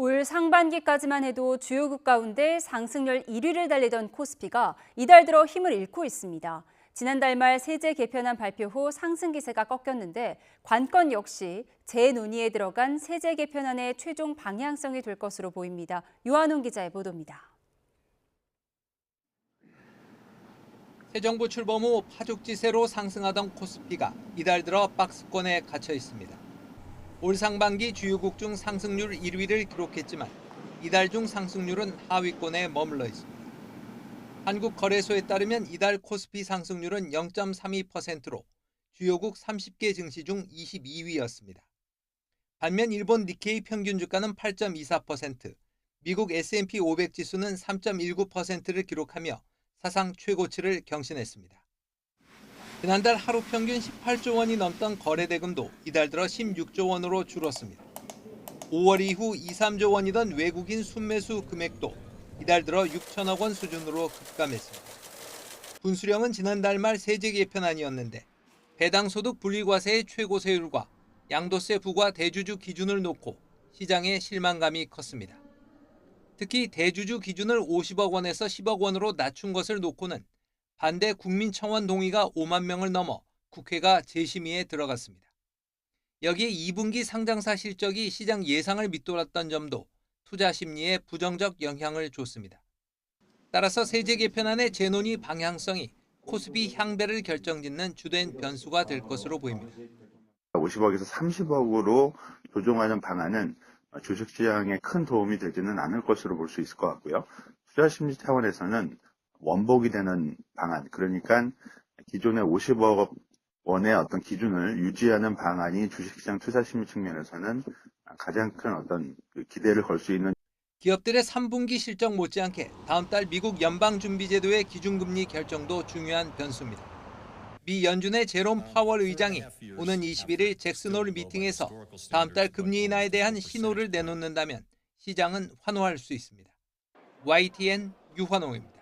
올 상반기까지만 해도 주요국 가운데 상승률 1위를 달리던 코스피가 이달 들어 힘을 잃고 있습니다. 지난달 말 세제 개편안 발표 후 상승 기세가 꺾였는데 관건 역시 재논의에 들어간 세제 개편안의 최종 방향성이 될 것으로 보입니다. 유한웅 기자의 보도입니다. 새 정부 출범 후 파죽지세로 상승하던 코스피가 이달 들어 박스권에 갇혀 있습니다. 올 상반기 주요국 중 상승률 1위를 기록했지만 이달 중 상승률은 하위권에 머물러 있습니다. 한국거래소에 따르면 이달 코스피 상승률은 0.32%로 주요국 30개 증시 중 22위였습니다. 반면 일본 니케이 평균 주가는 8.24%, 미국 S&P 500 지수는 3.19%를 기록하며 사상 최고치를 경신했습니다. 지난달 하루 평균 18조 원이 넘던 거래 대금도 이달 들어 16조 원으로 줄었습니다. 5월 이후 2, 3조 원이던 외국인 순매수 금액도 이달 들어 6천억 원 수준으로 급감했습니다. 분수령은 지난달 말 세제 개편안이었는데 배당 소득 분리과세의 최고 세율과 양도세 부과 대주주 기준을 놓고 시장의 실망감이 컸습니다. 특히 대주주 기준을 50억 원에서 10억 원으로 낮춘 것을 놓고는 반대 국민청원 동의가 5만 명을 넘어 국회가 재심의에 들어갔습니다. 여기에 2분기 상장사 실적이 시장 예상을 밑돌았던 점도 투자 심리에 부정적 영향을 줬습니다. 따라서 세제 개편안의 재논의 방향성이 코스피 향배를 결정짓는 주된 변수가 될 것으로 보입니다. 50억에서 30억으로 조정하는 방안은 주식시장에 큰 도움이 되지는 않을 것으로 볼 수 있을 것 같고요. 투자 심리 차원에서는 원복이 되는 방안, 그러니까 기존의 50억 원의 어떤 기준을 유지하는 방안이 주식시장 투자 심리 측면에서는 가장 큰 어떤 그 기대를 걸 수 있는 기업들의 3분기 실적 못지않게 다음 달 미국 연방준비제도의 기준금리 결정도 중요한 변수입니다. 미 연준의 제롬 파월 의장이 오는 21일 잭슨홀 미팅에서 다음 달 금리 인하에 대한 신호를 내놓는다면 시장은 환호할 수 있습니다. YTN 유환홍입니다.